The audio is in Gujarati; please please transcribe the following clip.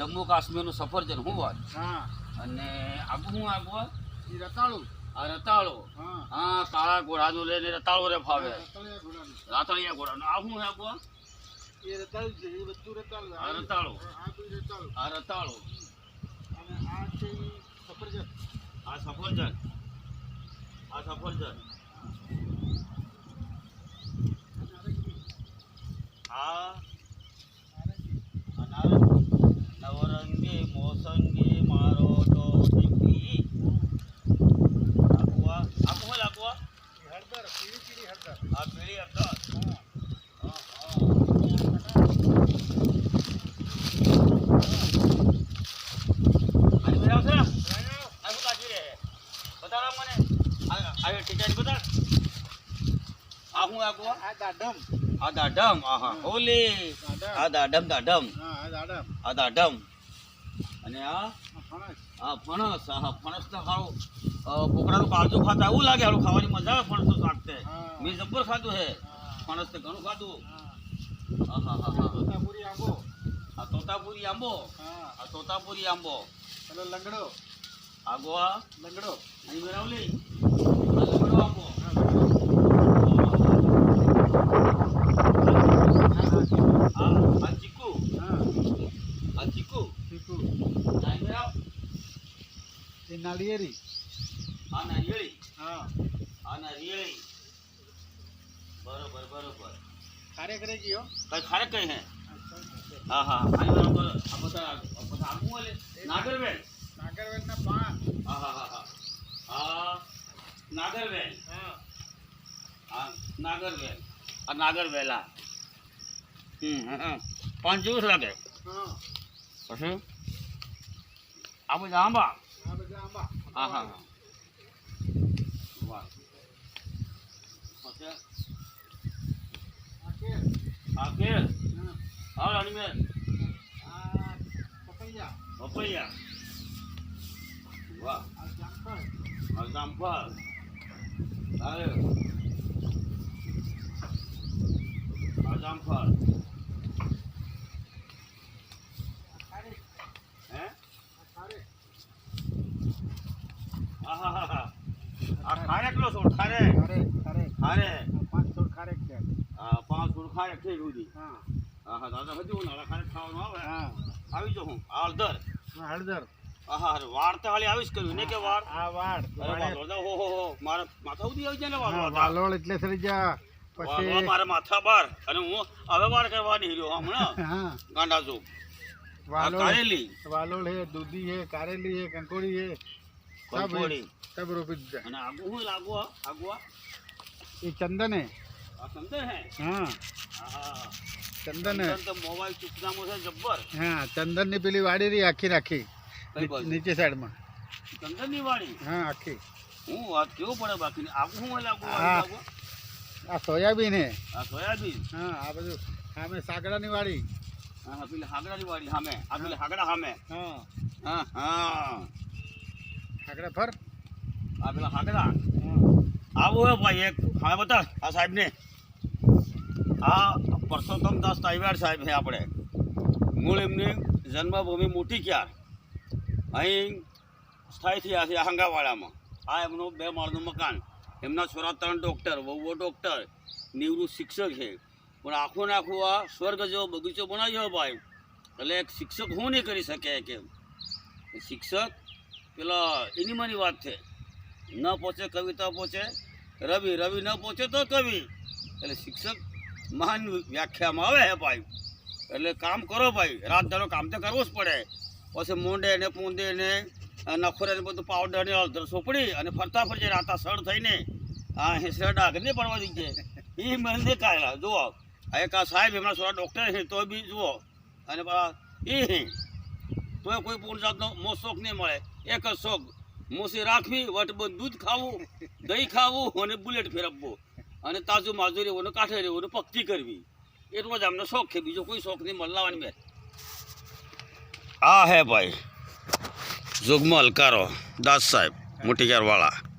જમ્મુ કાશ્મીરનું સફરજન હું વાત હા. અને આગું હું આગુ ઈ રતાળું. આ રતાળો. હા. કાળા ઘોડાનું લઈને રતાળો રે ફાવે. રતાળિયા ઘોડાનું. આ હું આગુ એ રતાળું છે એ વસ્તુ રતાળું. આ રતાળો. આ રતાળું. આ રતાળો. અને આ છે સફરજન. આ સફરજન. આ સફરજન. આ આ. દાડમ. આહા. દાડમ. આ દાઢમ દાઢમ હા આ દાડમ. આ દાઢમ અને આ? ફણસ આ ફણસ આ ફણસ તો ખાવું. કોકડાનું કાળજું ખાતા એવું લાગે હારું ખાવાની મજા આવે ફણસનું શાક છે. મેં જબ્બર ખાધું હે. હા. ફણસ તો ઘણું ખાધું. હા. હા હા હા. તોતાપુરી આંબો. આ તોતાપુરી આંબો? હા. આ તોતાપુરી આંબો. પેલો લંગડો. આ? ગોવા લંગડો. અહીં મેળવલી આ લંગડો આંબો હા લંગડો આ આ ચીકુ હા આ મેળવ એ નાળિયેરી આ નારિયેળી હા આ નારિયેળી બરોબર બરોબર. ખારે કરે ગયો કઈ ખારે કઈ હે? હા હા. આની બરાબર આ બધા આ બધા આગું ઓલે નાગરવેલ? નાગરવેલના પાન હા હા હા હા. નાગરવેલ? હા. આ નાગરવેલ. આ નાગરવેલા. હમ હમ. પાંચ દિવસ લાગે. હા. પછી આ બધા આંબા? હા હા હા આ કેળ હા આ પપૈયા. પપૈયા વાહ. આ જામફળ. અરે આ જામફળ આ ખારે હે આ ખારે આહાહા. આ ખારેકનો છોડ? ખારે? ખારે ખારે. ખારે? આ પાંચ છોડ ખારેક છે. આ પાંચ છોડ ખારેક થઈ સુધી હા. આહા દાદા હજુ ઉનાળા ખારેક ખાવાનું આવે. હા. આવી જાઉં હું. હળદર હળદર આહા વાળ તો હાલી આવીશ કર્યું. ને કે વાળ? આ વાડ અરે હો હો હો. મારા માથા ઉધી આવી જાય ને વાળ વાલોળ એટલે સરી જા. પછી મારા માથા બાર. અને હું હવે વાળ કરવાની રહ્યો હમણાં. હા. ગાંડા આ વાલોળ. કારેલી. વાલોળ હે દૂધી હે કારેલી હે કંકોડી હે. કંકોડી હું લાગુ આગુ એ ચંદન. હે આ ચંદન હે? હા. ચંદન. હે તો મોબાઈલ ચૂકનામો છે જબ્બર. હા ચંદનની પેલી વાડી રહી આખી રાખી. નીચે સાઈડમાં. ચંદનની વાડી? હા આખી. હું વાત કેવું પડે બાકી? આગુ હું લાગુ? આગુ આ સોયાબીન હે. આ સોયાબીન? હા આ બધું સામે સાગડાની વાડી. હા પેલી હાગડાની વાડી સામે. આ પેલી હાગડા સામે. હા. હા હા. સાગડા ફર. આ પેલા હાકડા? આવો હે ભાઈ એક હા બતા આ સાહેબને. આ પરસોત્તમ દાસ તાઈવાડ સાહેબ છે આપણે. મૂળ એમની જન્મભૂમિ મોટી ક્યાર અહીં સ્થાયી થયા છે હંગાવાડામાં આ એમનું બે માળનું મકાન. એમના છોરા ત્રણ ડૉક્ટર વહુઓ ડૉક્ટર નિવૃત્ત શિક્ષક છે. પણ આખું ને આખું આ સ્વર્ગ જેવો બગીચો બનાવ્યો ભાઈ. એટલે એક શિક્ષક હું નહીં કરી શકે કેમ શિક્ષક પેલા એની માની વાત છે. ન પહોંચે, કવિતા પહોંચે, રવિ રવિ ન પહોંચે તો કવિ. એટલે શિક્ષક મહાન વ્યાખ્યામાં આવે હે ભાઈ. એટલે કામ કરો ભાઈ. રાત દાડો કામ તો કરવું જ પડે. પછી મોંડે ને પૂંદે ને નખોરે ને બધું પાવડર ને સોપડી અને ફરતા ફરજે રાતા સળ થઈને હા હેસરા ડાઘ નહીં પડવા દીજે એ મને કાયલા જુઓ. એક આ સાહેબ એમના સોરા ડૉક્ટર છે, તો બી જુઓ. અને એ હે. તોય કોઈ પૂર્ણ જાતનો મો શોખ નહીં મળે. એક જ શોખ મોસી રાખવી વટબંધ દૂધ ખાવું, દહીં ખાવું અને બુલેટ ફેરવવું. અને તાજું માજુ રહેવું કાંઠે રહેવું પક્તિ કરવી. એટલો જ અમને શોખ છે, બીજો કોઈ શોખ નહીં મળવાની મેં. આ હે ભાઈ, જોગમાં કારો દાસ સાહેબ મોટી વાળા.